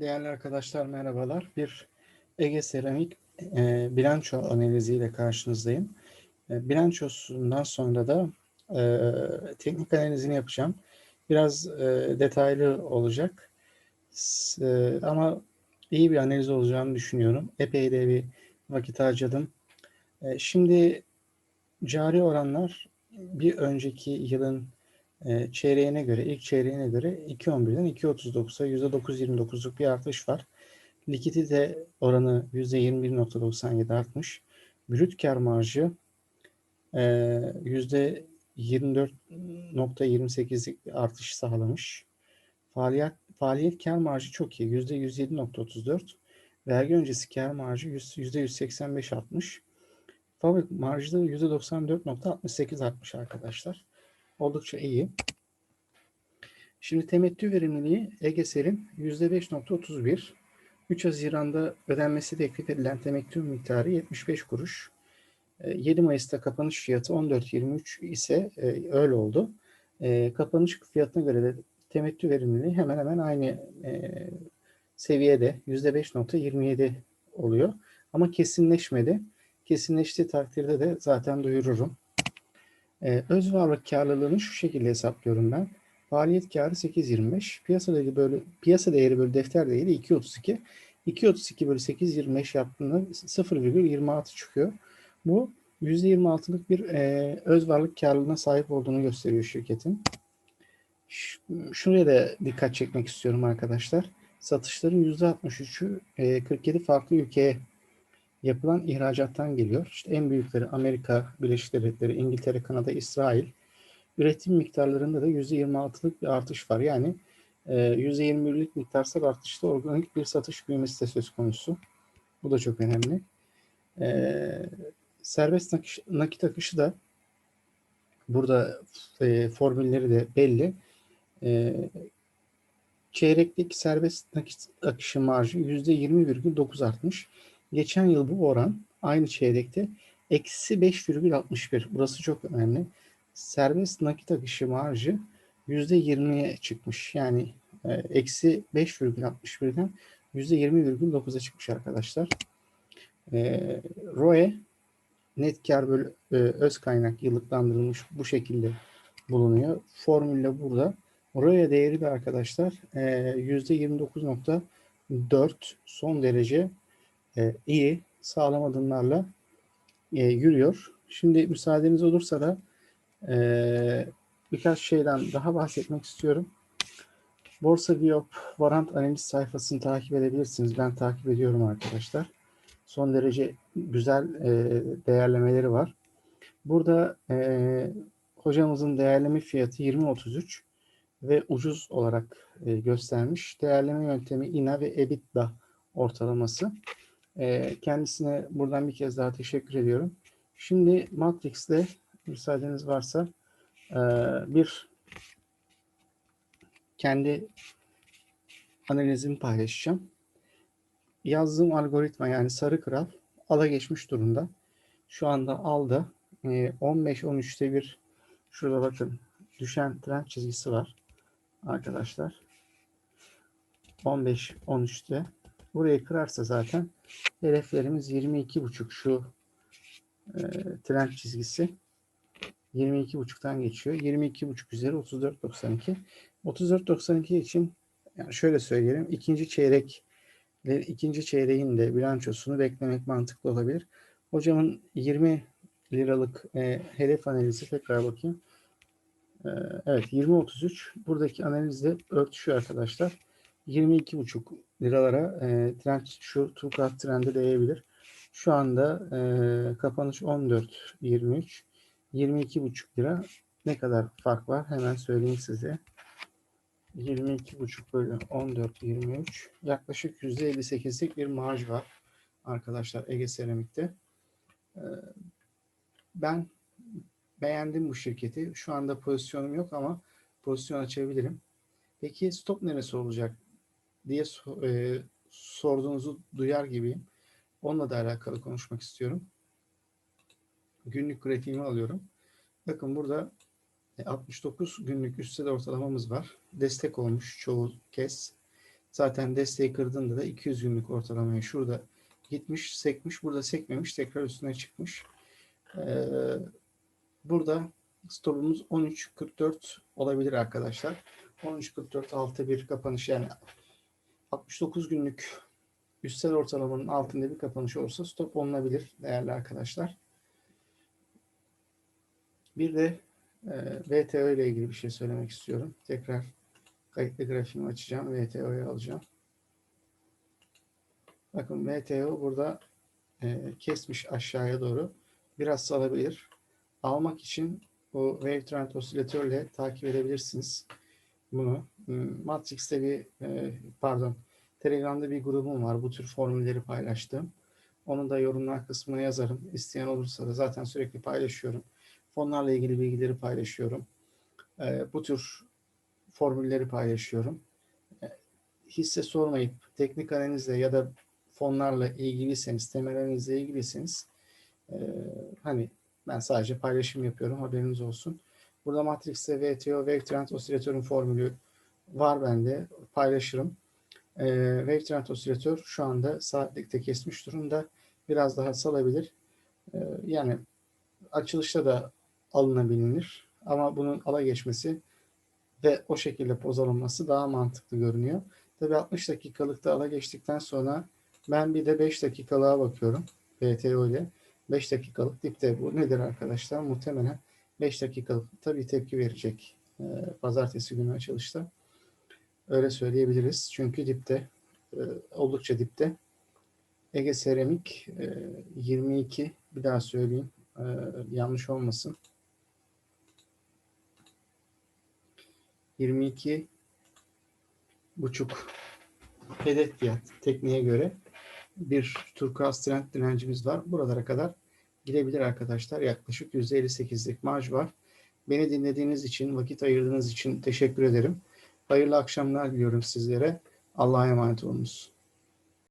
Değerli arkadaşlar merhabalar. Bir Ege Seramik e, bilanço analiziyle karşınızdayım. E, bilançosundan sonra da e, teknik analizini yapacağım. Biraz e, detaylı olacak. E, ama iyi bir analiz olacağını düşünüyorum. Epey de bir vakit harcadım. E, şimdi cari oranlar bir önceki yılın e, çeyreğine göre, ilk çeyreğine göre 2.11'den 2.39'a %9.29'luk bir artış var. Likidite oranı %21.97 artmış. Brüt kar marjı e, %24.28'lik bir artış sağlamış. Faaliyet, faaliyet kar marjı çok iyi. %107.34. Vergi öncesi kar marjı %185 artmış. Fabrik marjı da %94.68 artmış arkadaşlar. Oldukça iyi. Şimdi temettü verimliliği Egeser'in %5.31. 3 Haziran'da ödenmesi teklif edilen temettü miktarı 75 kuruş. E, 7 Mayıs'ta kapanış fiyatı 14.23 ise e, öyle oldu. E, Kapanış fiyatına göre de temettü verimliliği hemen hemen aynı e, seviyede %5.27 oluyor. Ama kesinleşmedi. Kesinleştiği takdirde de zaten duyururum. Ee, öz varlık karlılığını şu şekilde hesaplıyorum ben. Faaliyet karı 8.25. Piyasa değeri bölü piyasa değeri bölü defter değeri 2.32. 2.32 bölü 8.25 yaptığında 0,26 çıkıyor. Bu %26'lık bir e, öz varlık karlılığına sahip olduğunu gösteriyor şirketin. Şuraya da dikkat çekmek istiyorum arkadaşlar. Satışların %63'ü e, 47 farklı ülkeye yapılan ihracattan geliyor. İşte en büyükleri Amerika Birleşik Devletleri, İngiltere, Kanada, İsrail. Üretim miktarlarında da %26'lık bir artış var. Yani e, %21'lik miktarsal artışta organik bir satış büyümesi de söz konusu. Bu da çok önemli. E, serbest nakış, nakit akışı da burada e, formülleri de belli. E, çeyreklik serbest nakit akışı marjı %20,9 artmış. Geçen yıl bu oran aynı çeyrekte eksi 5,61. Burası çok önemli. Serbest nakit akışı marjı %20'ye çıkmış. Yani e, eksi 5,61'den %20,9'a çıkmış arkadaşlar. E, ROE net kar bölü e, öz kaynak yıllıklandırılmış bu şekilde bulunuyor. Formülle burada. ROE değeri de arkadaşlar e, %29.4 son derece e, iyi, sağlam adımlarla e, yürüyor. Şimdi müsaadeniz olursa da e, birkaç şeyden daha bahsetmek istiyorum. Borsa Biop Varant Analiz sayfasını takip edebilirsiniz. Ben takip ediyorum arkadaşlar. Son derece güzel e, değerlemeleri var. Burada hocamızın değerleme fiyatı 20.33 ve ucuz olarak e, göstermiş. Değerleme yöntemi INA ve EBITDA ortalaması. E, kendisine buradan bir kez daha teşekkür ediyorum. Şimdi Matrix'te müsaadeniz varsa e, bir kendi analizimi paylaşacağım. Yazdığım algoritma yani sarı kral ala geçmiş durumda. Şu anda alda e, 15-13'te bir şurada bakın düşen trend çizgisi var arkadaşlar. 15-13'te burayı kırarsa zaten hedeflerimiz 22.5 şu e, trend çizgisi 22.5'tan geçiyor. 22.5 üzeri 34.92. 34.92 için yani şöyle söyleyelim. ikinci çeyrek ikinci çeyreğin de bilançosunu beklemek mantıklı olabilir. Hocamın 20 liralık e, hedef analizi tekrar bakayım. E, evet 20.33 buradaki analizle örtüşüyor arkadaşlar. 22.5 liralara e, trend şu Tukat trendi değebilir. Şu anda e, kapanış 14.23 22.5 lira ne kadar fark var hemen söyleyeyim size. 22.5 bölü 14.23 yaklaşık %58'lik bir marj var arkadaşlar Ege Seramik'te. E, ben beğendim bu şirketi. Şu anda pozisyonum yok ama pozisyon açabilirim. Peki stop neresi olacak diye e, sorduğunuzu duyar gibiyim. Onunla da alakalı konuşmak istiyorum. Günlük grafiğimi alıyorum. Bakın burada e, 69 günlük üstel ortalamamız var. Destek olmuş çoğu kez. Zaten desteği kırdığında da 200 günlük ortalamaya şurada gitmiş, sekmiş, burada sekmemiş, tekrar üstüne çıkmış. Ee, burada stopumuz 13.44 olabilir arkadaşlar. 13.44 altı bir kapanış yani 69 günlük üstel ortalamanın altında bir kapanış olursa stop olunabilir değerli arkadaşlar. Bir de e, VTO ile ilgili bir şey söylemek istiyorum. Tekrar kayıtlı grafiğimi açacağım. VTO'yu alacağım. Bakın VTO burada e, kesmiş aşağıya doğru. Biraz salabilir. Almak için bu Wave Trend osilatörle takip edebilirsiniz. Bunu Matrix'te bir e, pardon Telegram'da bir grubum var. Bu tür formülleri paylaştım. Onu da yorumlar kısmına yazarım. İsteyen olursa da zaten sürekli paylaşıyorum. Fonlarla ilgili bilgileri paylaşıyorum. E, bu tür formülleri paylaşıyorum. E, hisse sormayıp teknik analizle ya da fonlarla ilgiliyseniz, temel analizle ilgiliyseniz e, hani ben sadece paylaşım yapıyorum. Haberiniz olsun. Burada Matrix'te VTO, Wave Trend Osilatör'ün formülü var bende. Paylaşırım. E, Wave Trend Osilatör şu anda saatlikte kesmiş durumda. Biraz daha salabilir. E, yani açılışta da alınabilir. Ama bunun ala geçmesi ve o şekilde poz alınması daha mantıklı görünüyor. Tabi 60 dakikalıkta ala geçtikten sonra ben bir de 5 dakikalığa bakıyorum. BTO ile 5 dakikalık dipte bu nedir arkadaşlar? Muhtemelen 5 dakikalık tabii tepki verecek e, pazartesi günü açılışta. Öyle söyleyebiliriz. Çünkü dipte e, oldukça dipte. Ege Seramik e, 22 bir daha söyleyeyim. E, yanlış olmasın. 22 buçuk hedef fiyat tekniğe göre bir turkuaz trend direncimiz var. Buralara kadar gidebilir arkadaşlar. Yaklaşık %58'lik marj var. Beni dinlediğiniz için, vakit ayırdığınız için teşekkür ederim. Hayırlı akşamlar diliyorum sizlere. Allah'a emanet olunuz.